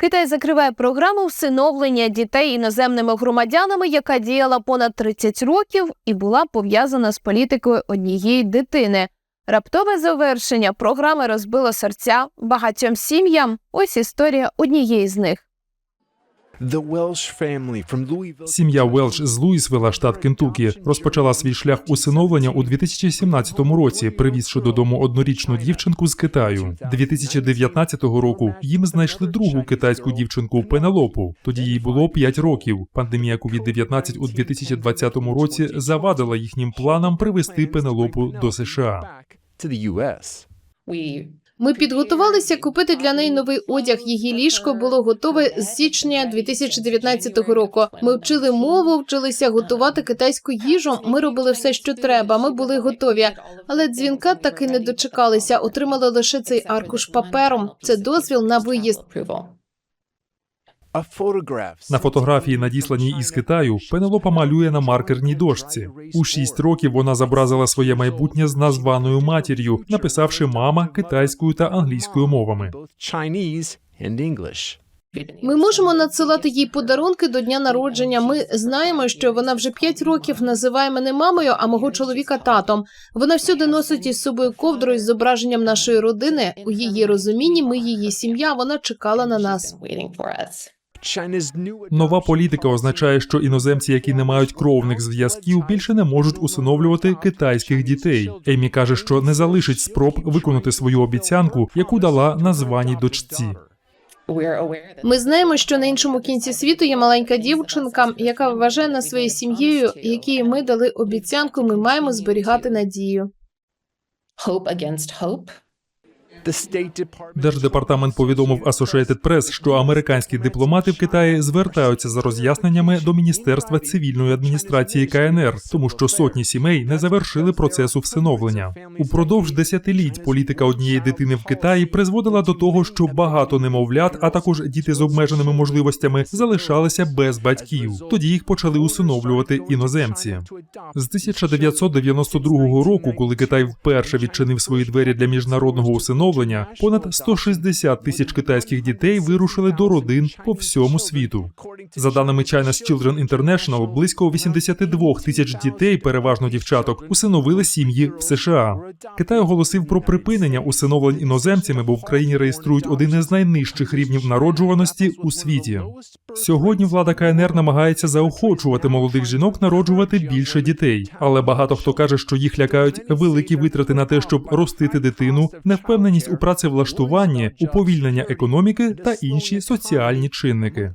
Китай закриває програму всиновлення дітей іноземними громадянами, яка діяла понад 30 років і була пов'язана з політикою однієї дитини. Раптове завершення програми розбило серця багатьом сім'ям. Ось історія однієї з них. Сім'я Велш з Луїсвилла, штат Кентукі, розпочала свій шлях усиновлення у 2017 році, привізши додому однорічну дівчинку з Китаю. 2019 року їм знайшли другу китайську дівчинку Пенелопу. Тоді їй було 5 років. Пандемія COVID-19 у 2020 році завадила їхнім планам привезти Пенелопу до США. Ми підготувалися купити для неї новий одяг. Її ліжко було готове з січня 2019 року. Ми вчили мову, вчилися готувати китайську їжу. Ми робили все, що треба. Ми були готові. Але дзвінка таки не дочекалися. Отримали лише цей аркуш паперу. Це дозвіл на виїзд. На фотографії, надісланій із Китаю, Пенелопа малює на маркерній дошці. У 6 років вона зобразила своє майбутнє з названою матір'ю, написавши мама китайською та англійською мовами. Ми можемо надсилати їй подарунки до дня народження. Ми знаємо, що вона вже 5 років називає мене мамою, а мого чоловіка татом. Вона всюди носить із собою ковдру із зображенням нашої родини. У її розумінні ми її сім'я. Вона чекала на нас. Нова політика означає, що іноземці, які не мають кровних зв'язків, більше не можуть усиновлювати китайських дітей. Емі каже, що не залишить спроб виконати свою обіцянку, яку дала названій дочці. Ми знаємо, що на іншому кінці світу є маленька дівчинка, яка вважає нас своєю сім'єю, якій ми дали обіцянку. Ми маємо зберігати надію. hope against hope. Держдепартамент повідомив Associated Press, що американські дипломати в Китаї звертаються за роз'ясненнями до Міністерства цивільної адміністрації КНР, тому що сотні сімей не завершили процесу всиновлення. Упродовж десятиліть політика однієї дитини в Китаї призводила до того, що багато немовлят, а також діти з обмеженими можливостями, залишалися без батьків. Тоді їх почали усиновлювати іноземці. З 1992 року, коли Китай вперше відчинив свої двері для міжнародного усиновлення, понад 160 тисяч китайських дітей вирушили до родин по всьому світу. За даними China's Children International, близько 82 тисяч дітей, переважно дівчаток, усиновили сім'ї в США. Китай оголосив про припинення усиновлень іноземцями, бо в країні реєструють один із найнижчих рівнів народжуваності у світі. Сьогодні влада КНР намагається заохочувати молодих жінок народжувати більше дітей, але багато хто каже, що їх лякають великі витрати на те, щоб ростити дитину, невпевненість у працевлаштуванні, уповільнення економіки та інші соціальні чинники.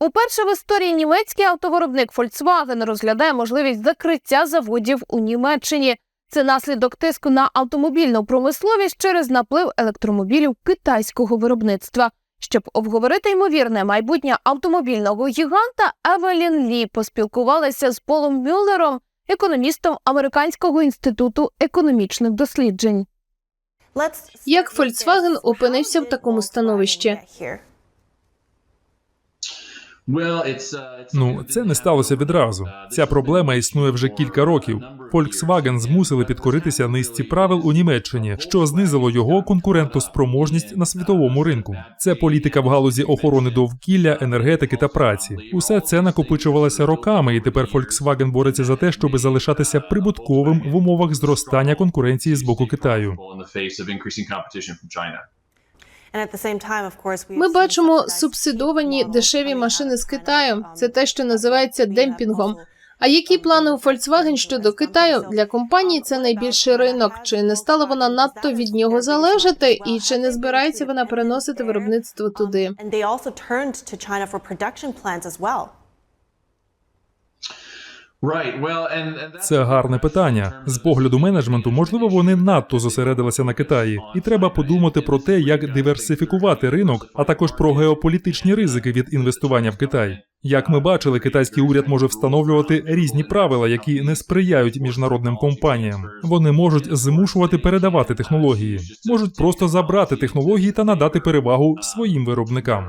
Уперше в історії німецький автовиробник Volkswagen розглядає можливість закриття заводів у Німеччині. Це наслідок тиску на автомобільну промисловість через наплив електромобілів китайського виробництва. Щоб обговорити ймовірне майбутнє автомобільного гіганта, Евелін Лі поспілкувалася з Полом Мюллером, економістом Американського інституту економічних досліджень. Як Volkswagen опинився в такому становищі? Ну, це не сталося відразу. Ця проблема існує вже кілька років. Volkswagen змусили підкоритися низці правил у Німеччині, що знизило його конкурентоспроможність на світовому ринку. Це політика в галузі охорони довкілля, енергетики та праці. Усе це накопичувалося роками, і тепер Volkswagen бореться за те, щоб залишатися прибутковим в умовах зростання конкуренції з боку Китаю. Ми бачимо субсидовані дешеві машини з Китаю. Це те, що називається демпінгом. А які плани у Volkswagen щодо Китаю для компанії? Це найбільший ринок. Чи не стала вона надто від нього залежати, і чи не збирається вона переносити виробництво туди? Це гарне питання. З погляду менеджменту, можливо, вони надто зосередилися на Китаї, і треба подумати про те, як диверсифікувати ринок, а також про геополітичні ризики від інвестування в Китай. Як ми бачили, китайський уряд може встановлювати різні правила, які не сприяють міжнародним компаніям. Вони можуть змушувати передавати технології, можуть просто забрати технології та надати перевагу своїм виробникам.